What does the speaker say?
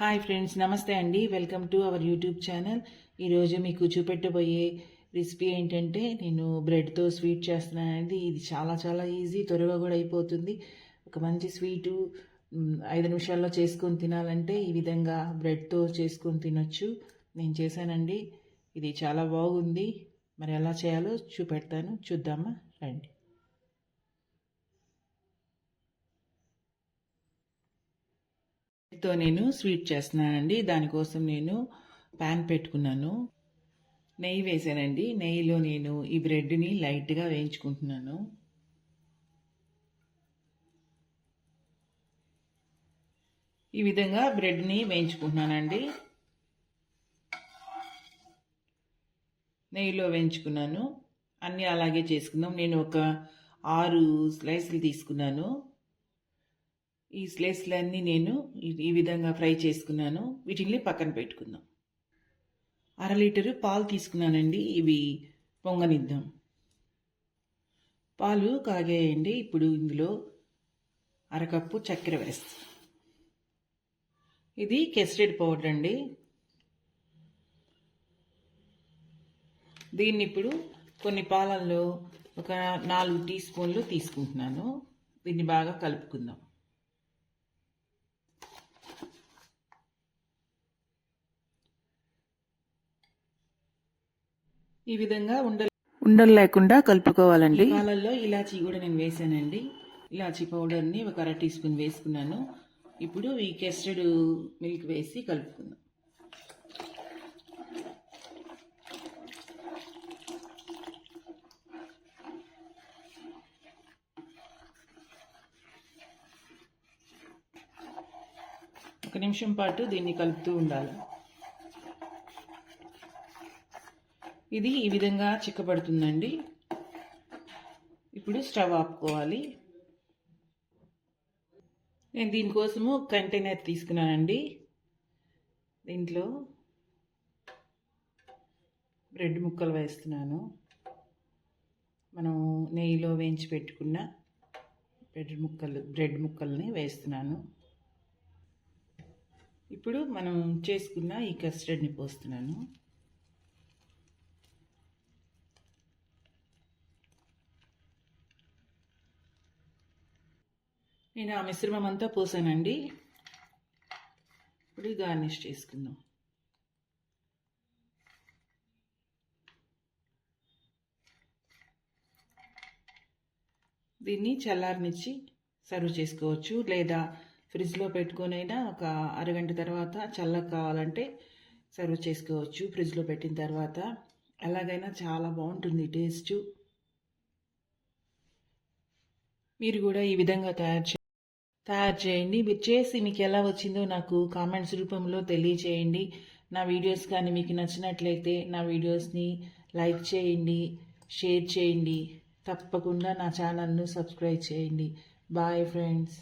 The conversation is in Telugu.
హాయ్ ఫ్రెండ్స్ నమస్తే అండి. Welcome to our YouTube channel. ఈరోజు మీకు చూపెట్టబోయే రెసిపీ ఏంటంటే నేను బ్రెడ్తో స్వీట్ చేస్తున్నానండి ఇది చాలా చాలా ఈజీ త్వరగా కూడా అయిపోతుంది. ఒక మంచి స్వీటు ఐదు నిమిషాల్లో చేసుకొని తినాలంటే ఈ విధంగా బ్రెడ్తో చేసుకొని తినొచ్చు. నేను చేశానండి. ఇది చాలా బాగుంది. మరి ఎలా చేయాలో చూపెడతాను. చూద్దామా? రండి. తో నేను స్వీట్ చేస్తున్నానండి. దానికోసం నేను ప్యాన్ పెట్టుకున్నాను. నెయ్యి వేసానండి. నెయ్యిలో నేను ఈ బ్రెడ్ని లైట్గా వేయించుకుంటున్నాను. ఈ విధంగా బ్రెడ్ని వేయించుకుంటున్నానండి. నెయ్యిలో వేయించుకున్నాను. అన్నీ అలాగే చేసుకుందాం. నేను ఒక ఆరు స్లైస్లు తీసుకున్నాను. ఈ స్లైస్లన్నీ నేను ఈ- విధంగా ఫ్రై చేసుకున్నాను. వీటిని పక్కన పెట్టుకుందాం. అర లీటరు పాలు తీసుకున్నానండి. ఇవి పొంగనిద్దాం. పాలు కాగేయండి. ఇప్పుడు ఇందులో అరకప్పు చక్కెర వేస్తాం. ఇది కెస్టర్డ్ పౌడర్ అండి. దీన్ని ఇప్పుడు కొన్ని పాలల్లో ఒక నాలుగు టీ స్పూన్లు తీసుకుంటున్నాను. దీన్ని బాగా కలుపుకుందాం. ఈ విధంగా ఉండ ఉండలు లేకుండా కలుపుకోవాలండి. పాలల్లో ఇలాచీ కూడా నేను వేసానండి. ఇలాచీ పౌడర్ని ఒక అర టీ స్పూన్ వేసుకున్నాను. ఇప్పుడు ఈ కెస్టర్డ్ మిల్క్ వేసి కలుపుకుందాం. ఒక నిమిషం పాటు దీన్ని కలుపుతూ ఉండాలి. ఇది ఈ విధంగా చిక్కబడుతుందండి. ఇప్పుడు స్టవ్ ఆపుకోవాలి. నేను దీనికోసము కంటైనర్ తీసుకున్నానండి. దీంట్లో బ్రెడ్ ముక్కలు వేస్తున్నాను. మనం నెయ్యిలో వేయించి పెట్టుకున్న బ్రెడ్ ముక్కలు బ్రెడ్ ముక్కల్ని వేస్తున్నాను. ఇప్పుడు మనం చేసుకున్న ఈ కస్టర్డ్ని పోస్తున్నాను. నేను ఆ మిశ్రమం అంతా పోసానండి. ఇప్పుడు గార్నిష్ చేసుకుందాం. దీన్ని చల్లారనిచ్చి సర్వ్ చేసుకోవచ్చు. లేదా ఫ్రిడ్జ్లో పెట్టుకునైనా ఒక అరగంట తర్వాత చల్లగా కావాలంటే సర్వ్ చేసుకోవచ్చు. ఫ్రిడ్జ్లో పెట్టిన తర్వాత ఎలాగైనా చాలా బాగుంటుంది టేస్ట్. మీరు కూడా ఈ విధంగా తయారు తయారు చేయండి. మీరు చేసి మీకు ఎలా వచ్చిందో నాకు కామెంట్స్ రూపంలో తెలియచేయండి. నా వీడియోస్ కానీ మీకు నచ్చినట్లయితే నా వీడియోస్ని లైక్ చేయండి షేర్ చేయండి. తప్పకుండా నా ఛానల్ను సబ్స్క్రైబ్ చేయండి. Bye friends.